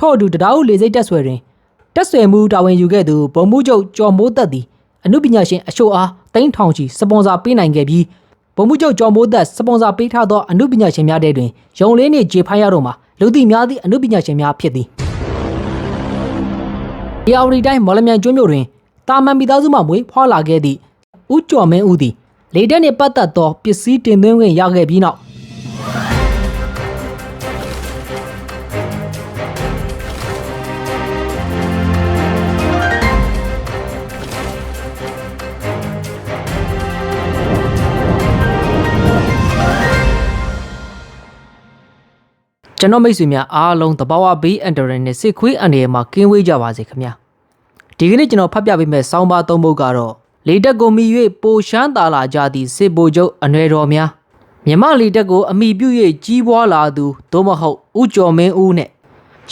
ထို့အတူတရားဥလေစိတ်တက်ဆွယ်တွင်တက်ဆွယ်မှုတာဝန်ယူခဲ့သူဗိုလ်မှူးချုပ်ကျော်မိုးသက်သည်အမှုပညာရှင်အချို့အားတိန်းထောင်ချီစပွန်ဆာပေးနိုင်ခဲ့ပြီးဗိုလ်မှူးချုပ်ကျော်မိုးသက်စပွန်ဆာပေးထားသောအမှုပညာရှင်များတဲ့တွင်ရုံလေးနှင့်ဂျေဖိုင်းရတို့မှာလူသိများသည့်အမှုပညာရှင်များဖြစ်သည်။ဒီအော်ရီတိုင်းမော်လမြိုင်ကျွန်းမြို့တွင်တာမန်မိသားစုမှမွေးဖွားလာခဲ့သည့်ဦးကျော်မင်းဦးသည်လေတက်နှင့်ပတ်သက်သောပစ္စည်းတင်သွင်းခွင့်ရခဲ့ပြီးနောက် ကျွန်တော်မိတ်ဆွေများအားလုံးတဘာဝဘေးအန်တရယ်နဲ့စစ်ခွေးအန်ရယ်မှာကင်းဝေးကြပါစေခင်ဗျာဒီကနေ့ကျွန်တော်ဖတ်ပြပေးမယ့်ဆောင်းပါးသုံးပုဒ်ကတော့လေတက်ကိုမိ၍ပိုရှမ်းသာလာကြသည့်စစ်ဘိုလ်ချုပ်အနွယ်တော်များမြမလေတက်ကိုအမိပြု၍ကြီးပွားလာသူသို့မဟုတ်ဥကျော်မင်းဦးနဲ့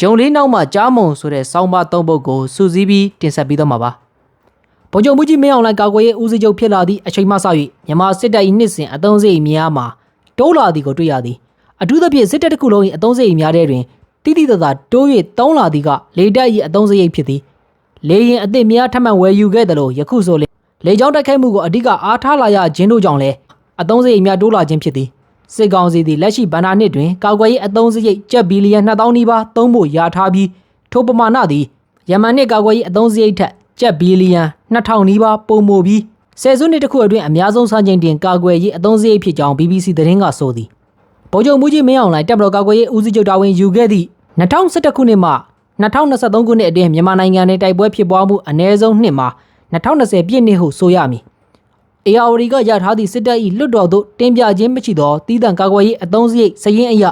ရုံလေးနောက်မှာကြားမုံဆိုတဲ့ဆောင်းပါးသုံးပုဒ်ကိုစူးစီးပြီးတင်ဆက်ပေးတော့မှာပါဗိုလ်ချုပ်မှုကြီးမင်းအောင်လှိုင်ကာကွယ်ရေးဦးစီးချုပ်ဖြစ်လာသည့်အချိန်မှစ၍မြန်မာစစ်တပ်၏နှစ်စဉ်အသုံးစရိတ်များမှာတိုးလာသည်ကိုတွေ့ရသည် အထူးသဖြင့်စစ်တပ်တစ်ခုလုံး၏အသုံးစရိတ်များတဲ့တွင်တိတိတသာတိုး၍တောင်းလာသည်ကလေတပ်၏အသုံးစရိတ်ဖြစ်သည်လေရင်အသစ်များထပ်မံဝယ်ယူခဲ့သလိုယခုဆိုလေလေကြောင်းတိုက်ခိုက်မှုကိုအဓိကအားထားလာရခြင်းတို့ကြောင့်လည်းအသုံးစရိတ်များတိုးလာခြင်းဖြစ်သည်စစ်ကောင်စီသည်လက်ရှိဗန္ဒာနှစ်တွင်ကာကွယ်ရေးအသုံးစရိတ်ကျပ်ဘီလီယံ2000နီးပါးသုံးဖို့ရာထားပြီးထိုပမာဏသည်ယမန်နှစ်ကာကွယ်ရေးအသုံးစရိတ်ထက်ကျပ်ဘီလီယံ2000နီးပါးပိုမိုပြီးဆယ်စုနှစ်တစ်ခုအတွင်းအများဆုံးစံချိန်တင်ကာကွယ်ရေးအသုံးစရိတ်ဖြစ်ကြောင်း BBC သတင်းကဆိုသည် ဗိုလ်ချုပ်မူကြီးမင်းအောင်လှိုင်တပ်မတော်ကာကွယ်ရေးဦးစီးချုပ်တာဝန်ယူခဲ့သည့်2011ခုနှစ်မှ2023ခုနှစ်အတွင်းမြန်မာနိုင်ငံနဲ့တိုက်ပွဲဖြစ်ပွားမှုအ ਨੇ ဆုံးနှစ်မှာ2020ပြည့်နှစ်ဟုဆိုရမည်။ ARD ကရထားသည့်စစ်တပ်၏လွတ်တော်သို့တင်ပြခြင်းမရှိသောတည်တံကာကွယ်ရေးအသုံးစရိတ်စည်ရင်းအရ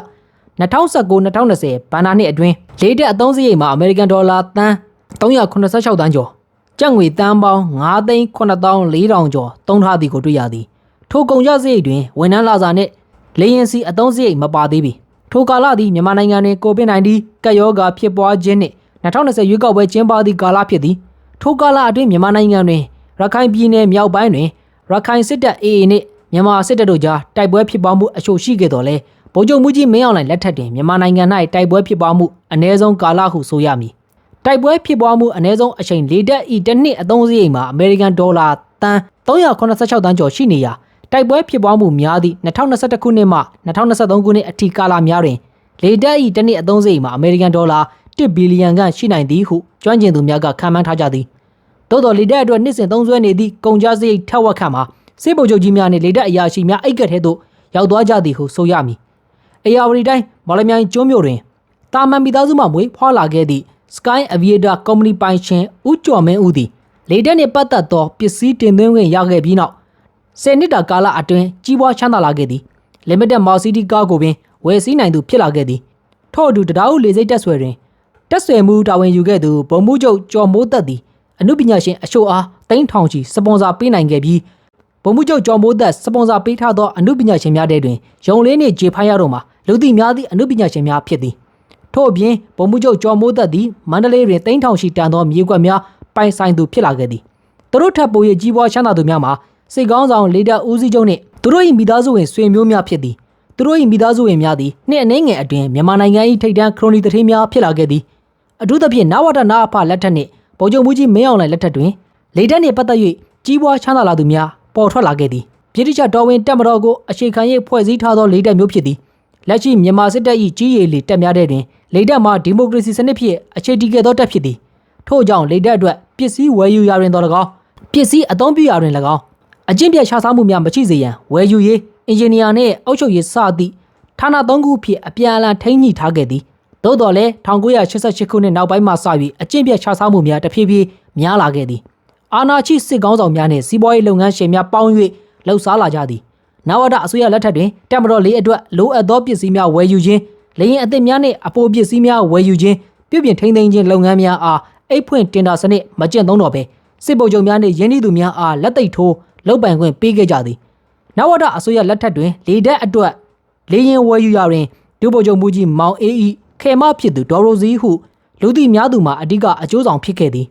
2019-2020ဘဏ္ဍာနှစ်အတွင်းလေးတက်အသုံးစရိတ်မှာအမေရိကန်ဒေါ်လာသန်း386တန်းကျော်ကျပ်ငွေတန်းပေါင်း9,9400ကျော်သုံးထားသည်ကိုတွေ့ရသည်။ထိုကုန်ကျစရိတ်တွင်ဝန်ထမ်းလာစာနှင့် လေရင်စီအသုံးစရိတ်မပါသေးပြီထိုကာလသည်မြန်မာနိုင်ငံတွင်ကိုဗစ် -19 ကပ်ရောဂါဖြစ်ပွားခြင်းနှင့်2020ရွေးကောက်ပွဲကျင်းပသည့်ကာလဖြစ်သည်ထိုကာလအတွင်းမြန်မာနိုင်ငံတွင်ရခိုင်ပြည်နယ်မြောက်ပိုင်းတွင်ရခိုင်စစ်တပ် AA နှင့်မြန်မာစစ်တပ်တို့ကြားတိုက်ပွဲဖြစ်ပွားမှုအချို့ရှိခဲ့တော်လဲဗိုလ်ချုပ်မှုကြီးမင်းအောင်လှိုင်လက်ထက်တွင်မြန်မာနိုင်ငံ၌တိုက်ပွဲဖြစ်ပွားမှုအ ਨੇ ဆုံးကာလဟုဆိုရမည်တိုက်ပွဲဖြစ်ပွားမှုအ ਨੇ ဆုံးအချိန်လေးတက်ဤတစ်နှစ်အသုံးစရိတ်မှာအမေရိကန်ဒေါ်လာတန်386တန်းကျော်ရှိနေရာ တိုက်ပွဲဖြစ်ပွားမှုများသည့်2021ခုနှစ်မှ2023ခုနှစ်အထိကာလများတွင်လေတပ်၏တစ်နှစ်အသုံးစရိတ်မှာအမေရိကန်ဒေါ်လာ1ဘီလီယံခန့်ရှိနိုင်သည်ဟုကျွမ်းကျင်သူများကခန့်မှန်းထားကြသည်သို့သောလေတပ်အတွက်နှစ်စဉ်သုံးစွဲနေသည့်ကုန်ကျစရိတ်ထက်ဝက်ခန့်မှာစစ်ဗိုလ်ချုပ်ကြီးများနှင့်လေတပ်အရာရှိများအိတ်ကက်ထဲသို့ရောက်သွားကြသည်ဟုဆိုရမည်အေယာဝတီတိုင်းမော်လမြိုင်ကျွန်းမြို့တွင်တာမန်မိသားစုမှမွေးဖွားလာခဲ့သည့် Sky Aviator Company ပိုင်ရှင်ဦးကျော်မင်းဦးသည်လေတပ်နှင့်ပတ်သက်သောပစ္စည်းတင်သွင်းခွင့်ရခဲ့ပြီးနောက် ဆယ်နှစ်တာကာလအတွင်းကြီးပွားချမ်းသာလာခဲ့သည် limited Mercedes ကားကိုပင်ဝယ်စည်းနိုင်သူဖြစ်လာခဲ့သည်ထို့အတူတရားဥလေစိတ်တက်ဆွယ်တွင်တက်ဆွယ်မှုတာဝန်ယူခဲ့သူဗိုလ်မှူးချုပ်ကျော်မိုးသက်သည်အမှုပညာရှင်အချို့အားတိန်းထောင်ချီစပွန်ဆာပေးနိုင်ခဲ့ပြီးဗိုလ်မှူးချုပ်ကျော်မိုးသက်စပွန်ဆာပေးထားသောအမှုပညာရှင်များတဲ့တွင်ရုံလေးနှင့်ဂျေဖိုင်းရတို့မှာလူသိများသည့်အမှုပညာရှင်များဖြစ်သည်ထို့အပြင်ဗိုလ်မှူးချုပ်ကျော်မိုးသက်သည်မန္တလေးတွင်တိန်းထောင်ရှိတန်သောမြေကွက်များပိုင်ဆိုင်သူဖြစ်လာခဲ့သည်သူတို့ထပ်ပို၍ကြီးပွားချမ်းသာသူများမှာ စိတ်ကောင်းဆောင်လေတပ်ဦးစီးချုပ်နှင့်သူတို့၏မိသားစုဝင်ဆွေမျိုးများဖြစ်သည်သူတို့၏မိသားစုဝင်များသည်နှစ်အနှဲငယ်အတွင်းမြန်မာနိုင်ငံ၏ထိပ်တန်းခရိုနီတထေးများဖြစ်လာခဲ့သည်အထူးသဖြင့်နဝတနာအဖလက်ထက်နှင့်ဗိုလ်ချုပ်မှုကြီးမင်းအောင်လှိုင်လက်ထက်တွင်လေတပ်နှင့်ပတ်သက်၍ကြီးပွားချမ်းသာလာသူများပေါ်ထွက်လာခဲ့သည်ပြည်ထောင်တော်ဝင်တပ်မတော်ကိုအခြေခံ၍ဖွဲ့စည်းထားသောလေတပ်မျိုးဖြစ်သည်လက်ရှိမြန်မာစစ်တပ်၏ကြီးရည်လေတပ်များတဲ့တွင်လေတပ်မှာဒီမိုကရေစီစနစ်ဖြင့်အခြေတည်ခဲ့သောတပ်ဖြစ်သည်ထို့ကြောင့်လေတပ်အတွက်ပစ္စည်းဝယ်ယူရာတွင်တော်၎င်းပစ္စည်းအသုံးပြုရာတွင်၎င်း အကျင့်ပြတ်ရှားစားမှုများမရှိစေရန်ဝယ်ယူရေးအင်ဂျင်နီယာနှင့်အုပ်ချုပ်ရေးစသည့်ဌာနသုံးခုဖြင့်အပြန်အလှန်ထိန်းညှိထားခဲ့သည်သို့တော်လည်း1988ခုနှစ်နောက်ပိုင်းမှစ၍အကျင့်ပြတ်ရှားစားမှုများတဖြည်းဖြည်းများလာခဲ့သည်အာဏာရှိစစ်ကောင်းဆောင်များနှင့်စီးပွားရေးလုပ်ငန်းရှင်များပေါင်း၍လှုပ်ရှားလာကြသည်နဝဒအစိုးရလက်ထက်တွင်တက်မတော်လေးအတွက်လိုအပ်သောပစ္စည်းများဝယ်ယူခြင်းလေရင်အသစ်များနှင့်အပိုပစ္စည်းများဝယ်ယူခြင်းပြုပြင်ထိန်းသိမ်းခြင်းလုပ်ငန်းများအားအိတ်ဖွင့်တင်တာစနစ်မကျင့်သုံးတော့ဘဲစစ်ဗိုလ်ချုပ်များနှင့်ရင်းနှီးသူများအားလက်သိပ်ထိုး လုပ်ပိုင်ခွင့်ပေးခဲ့ကြသည်နဝဒအစိုးရလက်ထက်တွင်လေတပ်အတွက်လေရင်ဝယ်ယူရာတွင်ဒုဗိုလ်ချုပ်မူကြီးမောင်အေးဤခေမဖြစ်သူဒေါ်ရိုဇီဟုလူသိများသူမှာအဓိကအကျိုးဆောင်ဖြစ်ခဲ့သည်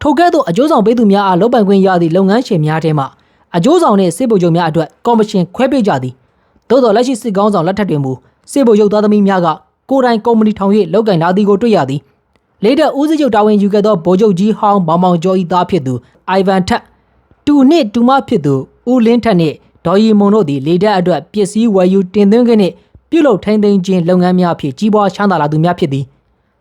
ထိုကဲ့သို့အကျိုးဆောင်ပေးသူများအားလုပ်ပိုင်ခွင့်ရသည့်လုပ်ငန်းရှင်များထဲမှအကျိုးဆောင်နှင့်စစ်ဗိုလ်ချုပ်များအတွက်ကော်မရှင်ခွဲပေးကြသည်သို့တော်လက်ရှိစစ်ကောင်းဆောင်လက်ထက်တွင်မူစစ်ဗိုလ်ချုပ်သားသမီးများကကိုယ်တိုင်ကုမ္ပဏီထောင်၍လုပ်ကင်လာသည်ကိုတွေ့ရသည်လေတပ်ဦးစီးချုပ်တာဝန်ယူခဲ့သောဗိုလ်ချုပ်ကြီးဟောင်းမောင်မောင်ကျော်၏သားဖြစ်သူအိုင်ဗန်ထက် တူနှင့်တူမဖြစ်သူဦးလင်းထက်နှင့်ဒေါ်ရီမွန်တို့သည်လေတပ်အတွက်ပစ္စည်းဝယ်ယူတင်သွင်းခြင်းနှင့်ပြုလုပ်ထိန်းသိမ်းခြင်းလုပ်ငန်းများဖြင့်ကြီးပွားချမ်းသာလာသူများဖြစ်သည်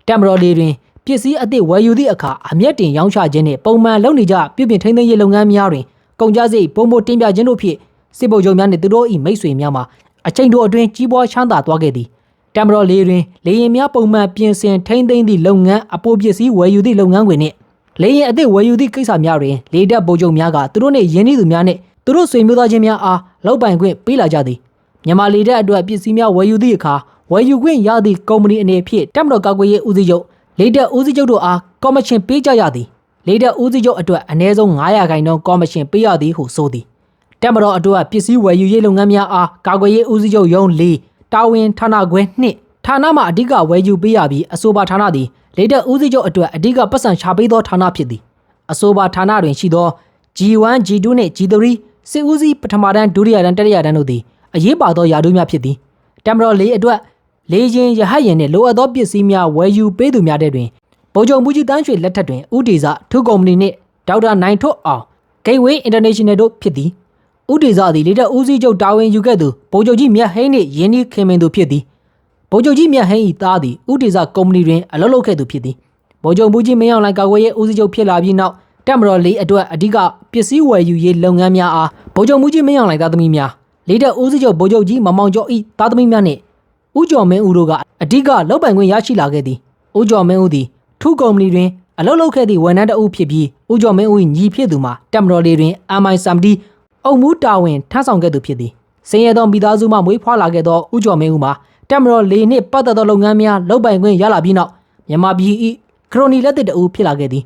တက်မတော်လေးတွင်ပစ္စည်းအသစ်ဝယ်ယူသည့်အခါအမျက်တင်ရောင်းချခြင်းနှင့်ပုံမှန်လုပ်နေကြပြုပြင်ထိန်းသိမ်းရေးလုပ်ငန်းများတွင်ကုန်ကျစရိတ်ပုံမတင်ပြခြင်းတို့ဖြင့်စစ်ဗိုလ်ချုပ်များနှင့်သူတို့၏မိတ်ဆွေများမှာအချိန်တို့အတွင်းကြီးပွားချမ်းသာသွားခဲ့သည်တမ်ဘရော်လေးတွင်လေရင်များပုံမှန်ပြင်ဆင်ထိန်းသိမ်းသည့်လုပ်ငန်းအပိုပစ္စည်းဝယ်ယူသည့်လုပ်ငန်းခွင်နှင့် လေရင်အသစ်ဝယ်ယူသည့်ကိစ္စများတွင်လေတပ်ဗိုလ်ချုပ်များကသူတို့နှင့်ယင်းနှီးသူများနှင့်သူတို့ဆွေမျိုးသားချင်းများအားလောက်ပိုင်ခွင့်ပေးလာကြသည်မြန်မာလေတပ်အတွက်ပစ္စည်းများဝယ်ယူသည့်အခါဝယ်ယူခွင့်ရသည့်ကုမ္ပဏီအနေဖြင့်တမ်ဘရော်ကာကွယ်ရေးဦးစီးချုပ်လေတပ်ဦးစီးချုပ်တို့အားကော်မရှင်ပေးကြရသည်လေတပ်ဦးစီးချုပ်အတွက်အနည်းဆုံး900ခိုင်နှုန်းကော်မရှင်ပေးရသည်ဟုဆိုသည်တက်မတော်အတွက်ပစ္စည်းဝယ်ယူရေးလုပ်ငန်းများအားကာကွယ်ရေးဦးစီးချုပ်ရုံး၄တာဝန်ဌာနခွဲ2ဌာနမှအဓိကဝယ်ယူပေးရပြီးအဆိုပါဌာနသည် လေတက်ဦးစီးချုပ်အတွက်အဓိကပတ်စံချပေးသောဌာနဖြစ်သည်အဆိုပါဌာနတွင်ရှိသော G1 G2 နှင့် G3 စစ်ဦးစီးပထမတန်းဒုတိယတန်းတတိယတန်းတို့သည်အရေးပါသောယာတို့များဖြစ်သည်တက်မတော်၄အတွက်လေရင်ရဟတ်ရင်နှင့်လိုအပ်သောပစ္စည်းများဝယ်ယူပေးသူများတဲ့တွင်ဗိုလ်ချုပ်မူကြီးတန်းရွှေလက်ထက်တွင်ဥတီစာထူးကုမ္ပဏီနှင့်ဒေါက်တာနိုင်ထွတ်အောင် Gateway International တို့ဖြစ်သည်ဥဒေဇသည်လေတပ်ဦးစီးချုပ်တာဝန်ယူခဲ့သူဗိုလ်ချုပ်ကြီးမြတ်ဟိန်းနှင့်ယင်းဒီခင်မင်သူဖြစ်သည် ဗိုလ်ချုပ်ကြီးမြတ်ဟိန်း၏သားသည်ဥဒေဇကုမ္ပဏီတွင်အလုပ်လုပ်ခဲ့သူဖြစ်သည်ဗိုလ်ချုပ်မူကြီးမင်းအောင်လှိုင်ကာကွယ်ရေးဦးစီးချုပ်ဖြစ်လာပြီးနောက်တက်မတော်လေးအတွက်အဓိကပစ္စည်းဝယ်ယူရေးလုပ်ငန်းများအားဗိုလ်ချုပ်မူကြီးမင်းအောင်လှိုင်သားသမီးများလေတပ်ဦးစီးချုပ်ဗိုလ်ချုပ်ကြီးမမောင်ကျော်၏သားသမီးများနှင့်ဦးကျော်မင်းဦးတို့ကအဓိကလုပ်ပိုင်ခွင့်ရရှိလာခဲ့သည်ဦးကျော်မင်းဦးသည်ထူးကုမ္ပဏီတွင်အလုပ်လုပ်ခဲ့သည့်ဝန်ထမ်းတအုပ်ဖြစ်ပြီးဦးကျော်မင်းဦး၏ညီဖြစ်သူမှာတက်မတော်လေးတွင် MI70 အုံမူတာဝန်ထမ်းဆောင်ခဲ့သူဖြစ်သည်စင်ရသောမိသားစုမှမွေးဖွားလာခဲ့သောဦးကျော်မင်းဦးမှာ တက်မတော်လေးနှင့်ပတ်သက်သောလုပ်ငန်းများလုပ်ပိုင်ခွင့်ရလာပြီးနောက်မြန်မာပြည်၏ခရိုနီလက်သစ်တအုပ်ဖြစ်လာခဲ့သည်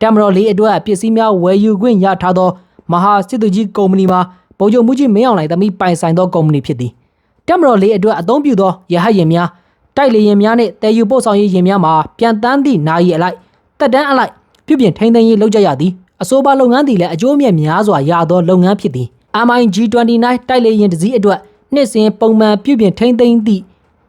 တက်မတော်လေးအတွက်ပစ္စည်းများဝယ်ယူခွင့်ရထားသောမဟာစစ်သူကြီးကုမ္ပဏီမှာဗိုလ်ချုပ်မှုကြီးမင်းအောင်လှိုင်သမီးပိုင်ဆိုင်သောကုမ္ပဏီဖြစ်သည်တက်မတော်လေးအတွက်အသုံးပြုသောရဟတ်ယာဉ်များတိုက်လေယာဉ်များနှင့်တည်ယူပို့ဆောင်ရေးယာဉ်များမှာပြန်တန်းသည့်နာရီအလိုက်တက်တန်းအလိုက်ပြုပြင်ထိန်းသိမ်းရေးလုပ်ကြရသည်အဆိုပါလုပ်ငန်းသည်လည်းအကျိုးအမြတ်များစွာရသောလုပ်ငန်းဖြစ်သည် MIG29 တိုက်လေယာဉ်တစ်စီးအတွက်နှစ်စဉ်ပုံမှန်ပြုပြင်ထိန်းသိမ်းသည့်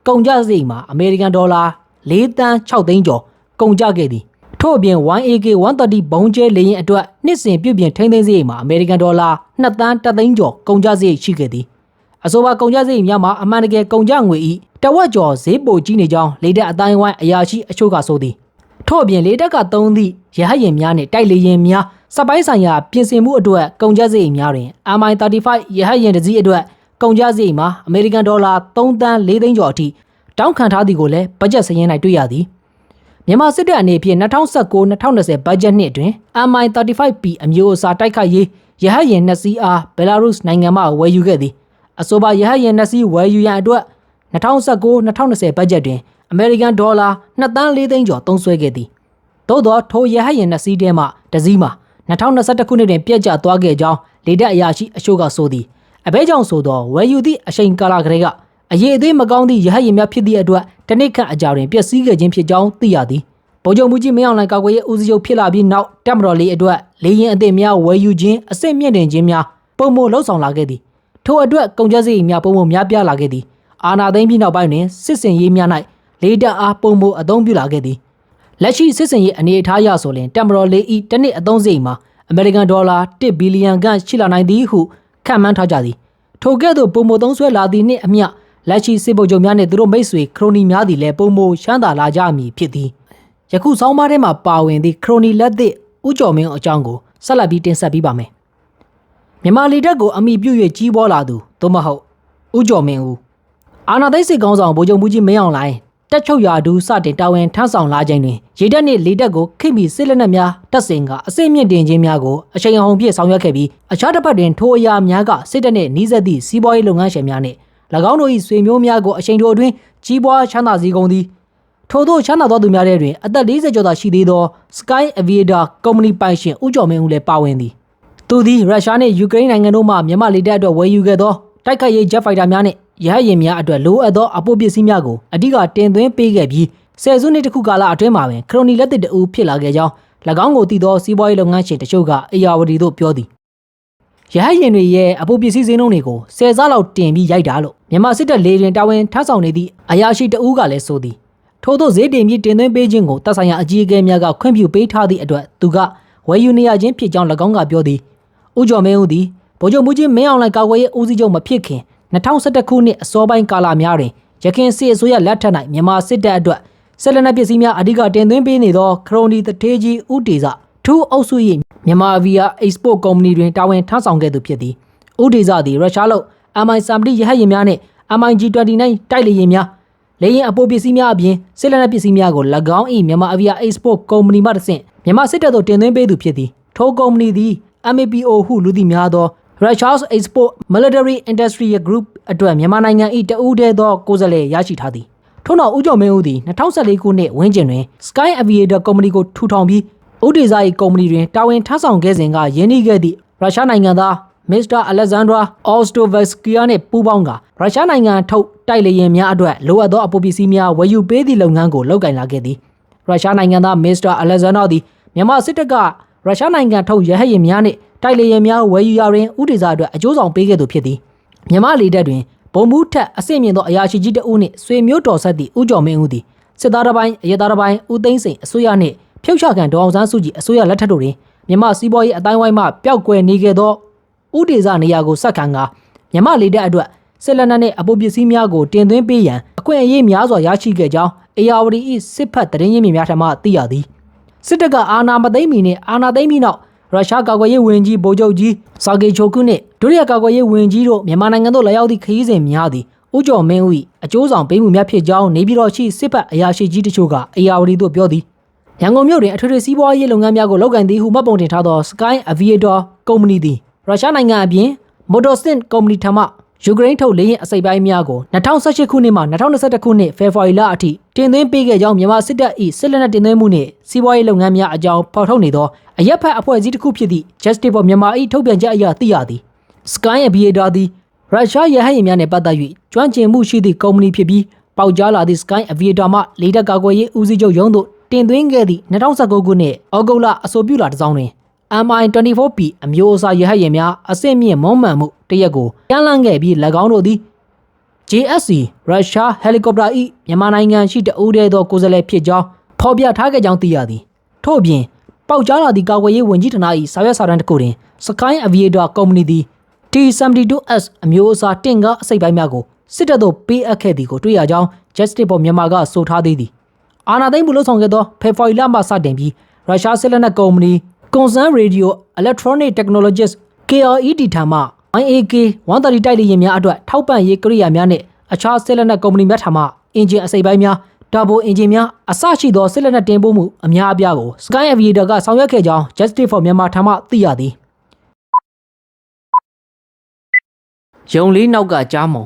ကုန်ကျစရိတ်မှာအမေရိကန်ဒေါ်လာ၄တန်း6သိန်းကျော်ကုန်ကျခဲ့သည်ထို့အပြင် 1AK 130ဘုံကျဲလေယာဉ်အတွက်နှစ်စဉ်ပြုပြင်ထိန်းသိမ်းစရိတ်မှာအမေရိကန်ဒေါ်လာ2တန်း3သိန်းကျော်ကုန်ကျစရိတ်ရှိခဲ့သည်အဆိုပါကုန်ကျစရိတ်များမှာအမှန်တကယ်ကုန်ကျငွေဤတဝက်ကျော်ဈေးပိုကြီးနေကြောင်းလေတပ်အတိုင်းဝိုင်းအရာရှိအချို့ကဆိုသည်ထို့အပြင်လေတပ်ကသုံးသည့်ရဟတ်ယာဉ်များနှင့်တိုက်လေယာဉ်များစပိုင်းဆိုင်ရာပြင်ဆင်မှုအတွက်ကုန်ကျစရိတ်များတွင် MI35 ရဟတ်ယာဉ်တစ်စီးအတွက် ကုန်ကျစရိတ်မှာအမေရိကန်ဒေါ်လာ3တန်း4သိန်းကျော်အထိတောင်းခံထားသည်ကိုလည်းဘတ်ဂျက်စရင်း၌တွေ့ရသည်မြန်မာစစ်တပ်အနေဖြင့်2019-2020ဘတ်ဂျက်နှစ်အတွင်း MI35P အမျိုးအစားတိုက်ခိုက်ရေးရဟတ်ယာဉ်နှစ်စီးအားဘယ်လာရုစ်နိုင်ငံမှဝယ်ယူခဲ့သည်အဆိုပါရဟတ်ယာဉ်နှစ်စီးဝယ်ယူရန်အတွက်2019-2020ဘတ်ဂျက်တွင်အမေရိကန်ဒေါ်လာ2တန်း4သိန်းကျော်သုံးစွဲခဲ့သည်သို့သောထိုရဟတ်ယာဉ်နှစ်စီးထဲမှတစ်စီးမှာ2021ခုနှစ်တွင်ပြက်ကျသွားခဲ့ကြောင်းလေတပ်အရာရှိအချို့ကဆိုသည် အဘဲကြောင့်ဆိုသောဝယ်ယူသည့်အချိန်ကာလကလေးကအရေးအသေးမကောင်းသည့်ရဟတ်ယာဉ်များဖြစ်သည့်အတွက်တနစ်ခန့်အကြာတွင်ပျက်စီးခဲ့ခြင်းဖြစ်ကြောင်းသိရသည်ဗိုလ်ချုပ်မှုကြီးမင်းအောင်လှိုင်ကာကွယ်ရေးဦးစီးချုပ်ဖြစ်လာပြီးနောက်တပ်မတော်လေးအတွက်လေရင်အသစ်များဝယ်ယူခြင်းအစစ်မြင့်တင်ခြင်းများပုံမလှုပ်ဆောင်လာခဲ့သည်ထို့အတွက်ကုန်ကျစရိတ်များပုံမများပြားလာခဲ့သည်အာနာသိမ့်ပြီးနောက်ပိုင်းတွင်စစ်စင်ရေးများ၌လေတပ်အားပုံမအသုံးပြုလာခဲ့သည်လက်ရှိစစ်စင်ရေးအနေအထားအရဆိုရင်တပ်မတော်လေးဤတစ်နှစ်အသုံးစရိတ်မှာအမေရိကန်ဒေါ်လာ1ဘီလီယံခန့်ရှိလာနိုင်သည်ဟု ခန့်မှန်းထားကြသည်ထိုကဲ့သို့ပုံမသုံးဆွဲလာသည့်နှင့်အမျှလက်ရှိစစ်ဗိုလ်ချုပ်များနှင့်သူတို့မိတ်ဆွေခရိုနီများသည်လည်းပုံမရှမ်းသာလာကြမည်ဖြစ်သည်ယခုဆောင်းပါးထဲမှာပါဝင်သည့်ခရိုနီလက်သစ်ဥကျော်မင်းအကြောင်းကိုဆက်လက်ပြီးတင်ဆက်ပေးပါမယ်မြန်မာလေတပ်ကိုအမိပြုတ်၍ကြီးပွားလာသူသို့မဟုတ်ဥကျော်မင်းဦးအာနာသိန်းစစ်ကောင်းဆောင်ဗိုလ်ချုပ်မှုကြီးမင်းအောင်လှိုင် တက်ချုပ်ရာဒူးစတင်တာဝန်ထမ်းဆောင်လာခြင်းတွင်ရေတပ်နှင့်လေတပ်ကိုခိမိစစ်လက်နက်များတပ်ဆင်ကအစိမ့်မြင့်တင်ခြင်းများကိုအချိန်အဟုန်ပြည့်ဆောင်ရွက်ခဲ့ပြီးအခြားတစ်ဖက်တွင်ထိုအရာများကစစ်တပ်နှင့်နှီးဆက်သည့်စီးပွားရေးလုပ်ငန်းရှင်များနှင့်၎င်းတို့၏ဆွေမျိုးများကိုအချိန်တိုအတွင်းကြီးပွားချမ်းသာစေကုန်သည်ထို့သောချမ်းသာသောသူများထဲတွင်အသက်40ကျော်သာရှိသေးသော Sky Aviator ကုမ္ပဏီပိုင်ရှင်ဦးကျော်မင်းဦးလည်းပါဝင်သည်သူသည်ရုရှားနှင့်ယူကရိန်းနိုင်ငံတို့မှမြန်မာလေတပ်အတွက်ဝယ်ယူခဲ့သောတိုက်ခိုက်ရေး jet fighter များနှင့် ရဟတ်ယာဉ်များအတွက်လိုအပ်သောအပိုပစ္စည်းများကိုအဓိကတင်သွင်းပေးခဲ့ပြီးဆယ်စုနှစ်တစ်ခုကာလအတွင်းမှာပင်ခရိုနီလက်သစ်တအူဖြစ်လာခဲ့ကြောင်း၎င်းကိုတည်သောစီးပွားရေးလုပ်ငန်းရှင်တချို့ကအေယာဝတီတို့ပြောသည်ရဟတ်ရင်တွေရဲ့အပူပစ္စည်းစင်းလုံးတွေကိုဆယ်စားလောက်တင်ပြီးရိုက်တာလို့မြန်မာစစ်တပ်လေရင်တာဝန်ထမ်းဆောင်နေသည့်အရာရှိတအူးကလည်းဆိုသည်ထို့သောဈေးတင်ပြီးတင်သွင်းပေးခြင်းကိုတပ်ဆိုင်ရာအကြီးအကဲများကခွင့်ပြုပေးထားသည့်အတွက်သူကဝယ်ယူနေရခြင်းဖြစ်ကြောင်း၎င်းကပြောသည်ဦးကျော်မင်းဦးသည်ဗိုလ်ချုပ်မူကြီးမင်းအောင်လှိုင်ကာကွယ်ရေးဦးစီးချုပ်မဖြစ်ခင် 2011ခုနှစ်အစောပိုင်းကာလများတွင်ရခိုင်စစ်အစိုးရလက်ထက်၌မြန်မာစစ်တပ်အတွက်ဆက်လက်နက်ပစ္စည်းများအဓိကတင်သွင်းပေးနေသောခရိုနီတထေးကြီးဦးတေဇထူးအုပ်စု၏မြန်မာဗီယာ export company တွင်တာဝန်ထမ်းဆောင်ခဲ့သူဖြစ်သည်ဦးတေဇသည်ရုရှားလို့ MI-70 ရဟတ်ယာဉ်များနှင့် MiG-29 တိုက်လေယာဉ်များလေယာဉ်အပိုပစ္စည်းများအပြင်စစ်လက်နက်ပစ္စည်းများကို၎င်း၏မြန်မာအဗီယာ export company မှတစ်ဆင့်မြန်မာစစ်တပ်သို့တင်သွင်းပေးသူဖြစ်သည်ထိုကုမ္ပဏီသည် MAPO ဟုလူသိများသော Russia's Export Military Industrial Group အတွက်မြန်မာနိုင်ငံ၏တဦးတည်းသောကိုယ်စားလှယ်ရရှိထားသည်ထို့နောက်ဦးကျော်မင်းဦးသည်2014ခုနှစ်ဝန်းကျင်တွင် Sky Aviator Company ကိုထူထောင်ပြီးဥဒေဇာ၏ကုမ္ပဏီတွင်တာဝန်ထမ်းဆောင်ခဲ့စဉ်ကယင်းနှိခဲ့သည့်ရုရှားနိုင်ငံသားမစ္စတာအလက်ဇန်ဒရာအော်စတိုဗက်စကီယာနှင့်ပူးပေါင်းကရုရှားနိုင်ငံထုတ်တိုက်လေယာဉ်များအတွက်လိုအပ်သောအပူပစ္စည်းများဝယ်ယူပေးသည့်လုပ်ငန်းကိုလုပ်ကိုင်လာခဲ့သည်ရုရှားနိုင်ငံသားမစ္စတာအလက်ဇန်ဒါသည်မြန်မာစစ်တပ်ကရုရှားနိုင်ငံထုတ်ရဟတ်ယာဉ်များနှင့် တိုက်လေယာဉ်များဝယ်ယူရာတွင်ဥဒေဇာအတွက်အကျိုးဆောင်ပေးခဲ့သူဖြစ်သည်မြန်မာလေတပ်တွင်ဘုံမှုထက်အဆင့်မြင့်သောအရာရှိကြီးတဦးနှင့်ဆွေမျိုးတော်ဆက်သည့်ဦးကျော်မင်းဦးသည်စစ်သားတစ်ပိုင်းအရသားတစ်ပိုင်းဦးသိန်းစိန်အစိုးရနှင့်ဖြုတ်ချခံဒေါအောင်ဆန်းစုကြည်အစိုးရလက်ထက်တို့တွင်မြန်မာစီးပွားရေးအတိုင်းဝိုင်းမှပျောက်ကွယ်နေခဲ့သောဥဒေဇနေရာကိုဆက်ခံကမြန်မာလေတပ်အတွက်စစ်လက်နက်နှင့်အပူပစ္စည်းများကိုတင်သွင်းပေးရန်အခွင့်အရေးများစွာရရှိခဲ့ကြောင်းအေယာဝတီ၏စစ်ဖက်တရင်ရင်းမြစ်များထံမှသိရသည်စစ်တပ်ကအာဏာမသိမ်းမီနှင့်အာဏာသိမ်းပြီးနောက် ရုရှားကာကွယ်ရေးဝန်ကြီးဗိုလ်ချုပ်ကြီးဆာဂေချိုကုနှင့်ဒုတိယကာကွယ်ရေးဝန်ကြီးတို့မြန်မာနိုင်ငံသို့လာရောက်သည့်ခရီးစဉ်များသည်ဦးကျော်မင်းဦး၏အကျိုးဆောင်ပေးမှုများဖြစ်ကြောင်းနေပြည်တော်ရှိစစ်ဖက်အရာရှိကြီးတချို့ကအေယာဝတီသို့ပြောသည်ရန်ကုန်မြို့တွင်အထွေထွေစီးပွားရေးလုပ်ငန်းများကိုလုပ်ကိုင်သည်ဟုမှတ်ပုံတင်ထားသော Sky Aviator ကုမ္ပဏီသည်ရုရှားနိုင်ငံအပြင် Motorsin ကုမ္ပဏီထံမှယူကရိန်းထုတ်လေယာဉ်အစိပ်ပိုင်းများကို2018ခုနှစ်မှ2021ခုနှစ်ဖေဖော်ဝါရီလအထိတင်သွင်းပေးခဲ့ကြောင်းမြန်မာစစ်တပ်၏စစ်လက်နက်တင်သွင်းမှုနှင့်စီးပွားရေးလုပ်ငန်းများအကြောင်းဖော်ထုတ်နေသော အရက်ဖက်အဖွဲ့အစည်းတစ်ခုဖြစ်သည့် Justice for Myanmar ၏ထုတ်ပြန်ချက်အရသိရသည် Sky Aviator သည်ရုရှားရဟတ်ယာဉ်များနှင့်ပတ်သက်၍ကျွမ်းကျင်မှုရှိသည့်ကုမ္ပဏီဖြစ်ပြီးပေါက်ကြားလာသည့် Sky Aviator မှလေတပ်ကာကွယ်ရေးဦးစီးချုပ်ရုံးသို့တင်သွင်းခဲ့သည့်2019ခုနှစ်ဩဂုတ်လအဆိုပြုလာတစ်စောင်းတွင် MI-24P အမျိုးအစားရဟတ်ယာဉ်များအဆင့်မြင့်မုံမှန်မှုတရက်ကိုတန်းလန့်ခဲ့ပြီး၎င်းတို့သည် JSC ရုရှားဟယ်လီကော်ပတာ၏မြန်မာနိုင်ငံရှိတအူးတဲသောကိုယ်စားလှယ်ဖြစ်ကြောင်းဖော်ပြထားခဲ့ကြောင်းသိရသည်ထို့အပြင် ပေါက်ကြားလာသည့်ကာကွယ်ရေးဝန်ကြီးဌာန၏စာရွက်စာတမ်းတစ်ခုတွင် Sky Aviator ကုမ္ပဏီသည် T72S အမျိုးအစားတင့်ကားအစိပ်ပိုင်းများကိုစစ်တပ်သို့ပေးအပ်ခဲ့သည်ကိုတွေ့ရကြောင်း Justice for Myanmar ကဆိုထားသေးသည်အာနာသိမ့်မှုလှုပ်ဆောင်ခဲ့သောဖေဖော်ဝါရီလမှစတင်ပြီးရုရှားစစ်လက်နက်ကုမ္ပဏီ Concern Radio Electronic Technologies KRED ထံမှ IAK 130တိုက်လေယာဉ်များအတွက်ထောက်ပံ့ရေးကိရိယာများနှင့်အခြားစစ်လက်နက်ကုမ္ပဏီများထံမှအင်ဂျင်အစိပ်ပိုင်းများ တာဘိုအင်ဂျင်များအစရှိသောစစ်လက်နက်တင်ပို့မှုအများအပြားကို Sky Aviator ကဆောင်ရွက်ခဲ့ကြောင်း Justice for Myanmar ထံမှသိရသည်ယုံလေးနောက်ကကြားမုံ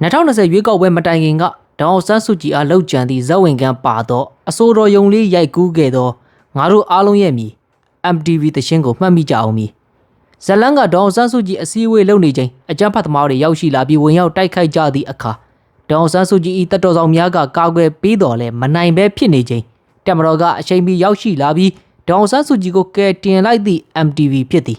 2020ရွေးကောက်ပွဲမတိုင်ခင်ကဒေါအောင်ဆန်းစုကြည်အားလှုပ်ကြံသည့်ဇက်ဝင်ကန်းပါသောအဆိုတော်ယုံလေးရိုက်ကူးခဲ့သောငါတို့အားလုံးရဲ့မည် MTV တခြင်းကိုမှတ်မိကြအောင်မည်ဇလန်ကဒေါအောင်ဆန်းစုကြည်အစည်းအဝေးလုပ်နေချိန်အကြမ်းဖက်သမားတွေရောက်ရှိလာပြီးဝင်ရောက်တိုက်ခိုက်ကြသည့်အခါ ဒေါအောင်ဆန်းစုကြည်၏တပ်တော်ဆောင်များကကာကွယ်ပေးတော်လဲမနိုင်ပဲဖြစ်နေချိန်တက်မတော်ကအချိန်မီရောက်ရှိလာပြီးဒေါအောင်ဆန်းစုကြည်ကိုကယ်တင်လိုက်သည့် MTV ဖြစ်သည်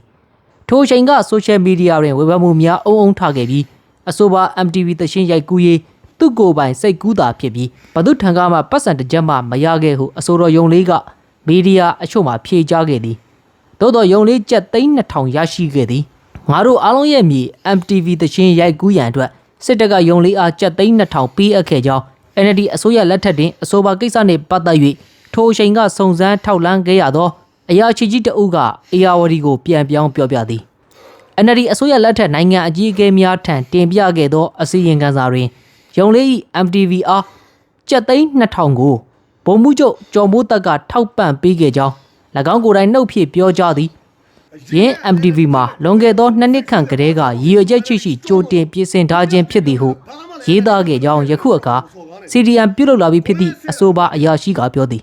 ထိုအချိန်ကဆိုရှယ်မီဒီယာတွင်ဝေဖန်မှုများအုံအုံထခဲ့ပြီးအဆိုပါ MTV သရှင်ရိုက်ကူးရေးသူ့ကိုယ်ပိုင်စိတ်ကူးတာဖြစ်ပြီးဘသူထံကမှပတ်စံတစ်ချက်မှမရခဲ့ဟုအဆိုတော်ယုံလေးကမီဒီယာအချို့မှဖြေကြားခဲ့သည်သို့တော်ယုံလေးကြက်သိန်း2000ရရှိခဲ့သည်ငါတို့အားလုံးရဲ့မြေ MTV သရှင်ရိုက်ကူးရန်အတွက် စစ်တပ်ကယုံလေးအားကြက်သိန်း2000ပေးအပ်ခဲ့ကြောင်း NLD အစိုးရလက်ထက်တွင်အဆိုပါကိစ္စနှင့်ပတ်သက်၍ထိုအချိန်ကစုံစမ်းထောက်လှမ်းခဲ့ရသောအရာရှိကြီးတအုပ်ကအေယာဝတီကိုပြန်ပြောင်းပြောပြသည် NLD အစိုးရလက်ထက်နိုင်ငံအကြီးအကဲများထံတင်ပြခဲ့သောအစည်းအဝေးခန်းစာတွင်ရုံလေး၏ MTV အားကျပ်သိန်း2000ကိုဗိုလ်မှူးချုပ်ကျော်မိုးတက်ကထောက်ပံ့ပေးခဲ့ကြောင်း၎င်းကိုယ်တိုင်နှုတ်ဖြင့်ပြောကြားသည် ယင်း MTV မှာလွန်ခဲ့သောနှစ်နှစ်ခန့်ကတည်းကရည်ရွယ်ချက်ရှိရှိကြိုတင်ပြင်ဆင်ထားခြင်းဖြစ်သည်ဟုရေးသားခဲ့ကြောင်းယခုအခါ CDM ပြုလုပ်လာပြီးဖြစ်သည့်အဆိုပါအရာရှိကပြောသည်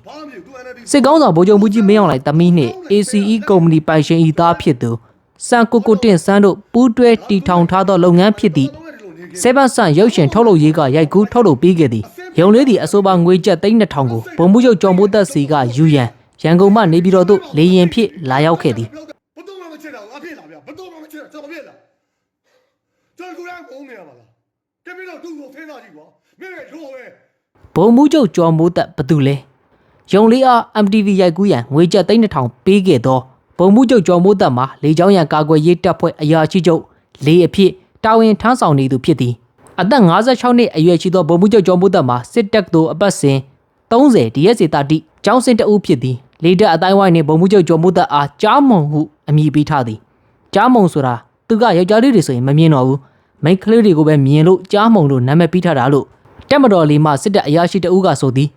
စစ်ကောင်းဆောင်ဗိုလ်ချုပ်မူကြီးမင်းအောင်လှိုင်တမီးနှင့် ACE ကုမ္ပဏီပိုင်ရှင်ဤသားဖြစ်သူစံကိုကိုတင့်စန်းတို့ပူးတွဲတီထောင်ထားသောလုပ်ငန်းဖြစ်သည့်စေဘန်ဆန်ရုပ်ရှင်ထုတ်လုပ်ရေးကရိုက်ကူးထုတ်လုပ်ပေးခဲ့သည်ရုံလေးသည်အဆိုပါငွေကျပ်သိန်း2000ကိုဗိုလ်မှူးချုပ်ကျော်မိုးသက်စီကယူရန်ရန်ကုန်မှနေပြည်တော်သို့လေရင်ဖြင့်လာရောက်ခဲ့သည် 怎么变的？这姑娘不面嘛了，这边老中国非常地方，没人说喂。ဘုံမှုချုပ်ကျော်မိုးသက်ဘသူလဲရုံလေးအား MTV ရိုက်ကူးရန်ငွေကျပ်3000ပေးခဲ့သောဘုံမှုချုပ်ကျော်မိုးသက်မှာလေကြောင်းရန်ကာကွယ်ရေးတပ်ဖွဲ့အရာရှိချုပ်လေးအဖြစ်တာဝန်ထမ်းဆောင်နေသူဖြစ်သည်အသက်56နှစ်အရွယ်ရှိသောဗိုလ်မှူးချုပ်ကျော်မိုးသက်မှာစစ်တပ်သို့အပတ်စဉ်30ဒီရက်စေတာတိကျောင်းစင်တအုပ်ဖြစ်သည်လေတပ်အတိုင်းဝိုင်းနှင့်ဗိုလ်မှူးချုပ်ကျော်မိုးသက်အားကြားမုံဟုအမည်ပေးထားသည်ကြားမုံဆိုတာ သူကယောက်ျားလေးတွေဆိုရင်မမြင်တော့ဘူးမိန်းကလေးတွေကိုပဲမြင်လို့ကြားမုံလို့နာမည်ပေးထားတာလို့တက်မတော်လေးမှစစ်တပ်အရာရှိတအုပ်ကဆိုသည်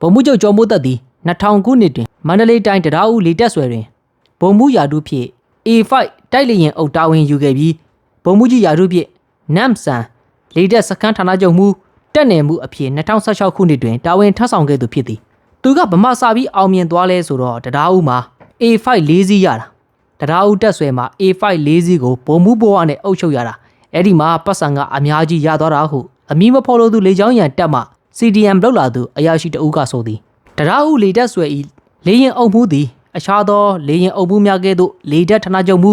ဘုံမှုချုပ်ကျော်မိုးသက်သည်2000ခုနှစ်တွင်မန္တလေးတိုင်းတရားဦးလေတပ်ဆွယ်တွင်ဘုံမှုရာထူးဖြင့် A5 တိုက်လေရင်အုပ်တာဝန်ယူခဲ့ပြီးဘုံမှုကြီးရာထူးဖြင့်နမ်ဆန်လေတပ်စခန်းဌာနချုပ်မှတက်နယ်မှုအဖြစ်2016ခုနှစ်တွင်တာဝန်ထမ်းဆောင်ခဲ့သူဖြစ်သည်သူကဗမာစာပြီးအောင်မြင်သွားလဲဆိုတော့တရားဦးမှာ A5 ၄စီးရတာ တရားဦးတက်ဆွဲမှာ A5 ၄စီးကိုဘုံမှုဘဝနဲ့အုပ်ချုပ်ရတာအဲ့ဒီမှာပတ်စံကအများကြီးရသွားတာဟုအမီးမဖော်လို့သူလေချောင်းရန်တက်မှ CDM လောက်လာသူအရာရှိတအုပ်ကဆိုသည်တရားဦးလေတက်ဆွဲဤလေရင်အုပ်မှုသည်အခြားသောလေရင်အုပ်မှုများကဲ့သို့လေတက်ဌာနချုပ်မှု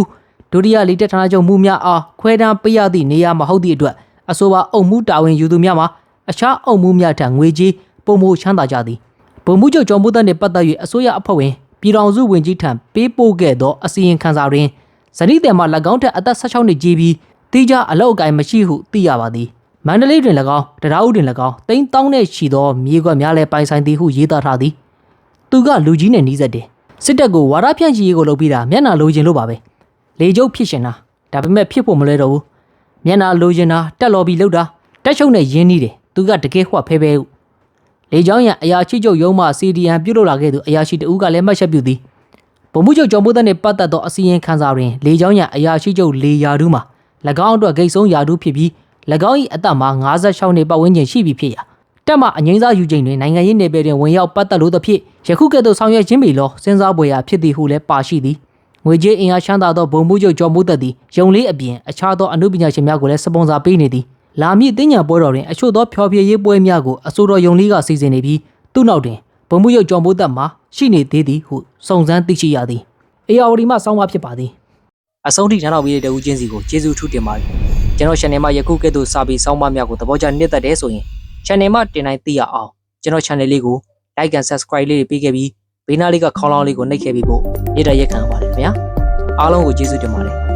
ဒုတိယလေတက်ဌာနချုပ်မှုများအားခွဲတမ်းပေးရသည့်နေရာမဟုတ်သည့်အတွက်အဆိုပါအုပ်မှုတာဝန်ယူသူများမှာအခြားအုပ်မှုများထံငွေကြေးပုံမှုချမ်းသာကြသည်ဗိုလ်မှူးချုပ်ကျော်မိုးသက်နှင့်ပတ်သက်၍အစိုးရအဖွဲ့ဝင် ပြည်ထောင်စုဝန်ကြီးထံပေးပို့ခဲ့သောအစီရင်ခံစာတွင်ဇနီးတယ်မှ၎င်းထက်အသက်16နှစ်ကြီးပြီးတိကျအလောက်အကိုင်မရှိဟုသိရပါသည်မန္တလေးတွင်၎င်းတရားဥတွင်၎င်းတိန်းတောင်းနဲ့ရှိသောမြေကွက်များလည်းပိုင်ဆိုင်သည်ဟုရေးသားထားသည်သူကလူကြီးနဲ့နှီးစက်တယ်စစ်တပ်ကိုဝါရဖြန့်ချီရေးကိုလုပ်ပြီးတာမျက်နှာလိုချင်လို့ပါပဲလေကျုပ်ဖြစ်ရှင်တာဒါပေမဲ့ဖြစ်ဖို့မလဲတော့ဘူးမျက်နှာလိုချင်တာတက်လော်ပြီးလှုပ်တာတက်ချုပ်နဲ့ရင်းနှီးတယ်သူကတကယ်ဟွက်ဖဲဖဲဟု လေချောင်းရန်အရာရှိချုပ်ရုံးမှ CDN ပြုတ်လို့လာခဲ့သူအရာရှိတဦးကလည်းမှတ်ချက်ပြုသည်ဗိုလ်မှူးချုပ်ကျော်မိုးသက်နှင့်ပတ်သက်သောအစီရင်ခံစာတွင်လေချောင်းရန်အရာရှိချုပ်လေယာဒူးမှာ၎င်းအတွက်ဂိတ်ဆုံးယာဒူးဖြစ်ပြီး၎င်း၏အသက်မှာ56နှစ်ပတ်ဝန်းကျင်ရှိပြီဖြစ်ရာတက်မှအငိမ့်စားယူချိန်တွင်နိုင်ငံရေးနယ်ပယ်တွင်ဝင်ရောက်ပတ်သက်လို့သဖြင့်ယခုကဲ့သို့ဆောင်ရွက်ခြင်းပေလောစဉ်းစားပွေရာဖြစ်သည်ဟုလည်းပါရှိသည်ငွေကြေးအင်အားချမ်းသာသောဗုံမှုချုပ်ကျော်မိုးသက်သည်ယုံလေးအပြင်အခြားသောအမှုပညာရှင်များကိုလည်းစပွန်ဆာပေးနေသည် လာမည့်တင်းညာပွဲတော်တွင်အချို့သောဖျော်ဖြေရေးပွဲများကိုအဆိုတော်ယုံလေးကစီစဉ်နေပြီးသူ့နောက်တွင်ဗုံမှုချုပ်ကျော်မိုးသက်မှာရှိနေသေးသည်ဟုစုံစမ်းသိရှိရသည်အေယာဝတီမှစောင်းမဖြစ်ပါသည်အဆုံးထိထမ်းတော်ပြီးတဲ့တဦးချင်းစီကိုကျေးဇူးထူးတင်ပါတယ်ကျွန်တော် channel မှာယခုကဲ့သို့စာပေစောင်းမများကိုသဘောကျနှစ်သက်တယ်ဆိုရင် channel မှာတင်တိုင်းသိရအောင်ကျွန်တော် channel လေးကို like and subscribe လေးတွေပေးခဲ့ပြီးဘေးနားလေးကခေါင်းလောင်းလေးကိုနှိပ်ခဲ့ပြီးဖို့နေ့တရက်ခံပါတယ်ခင်ဗျာအားလုံးကိုကျေးဇူးတင်ပါတယ်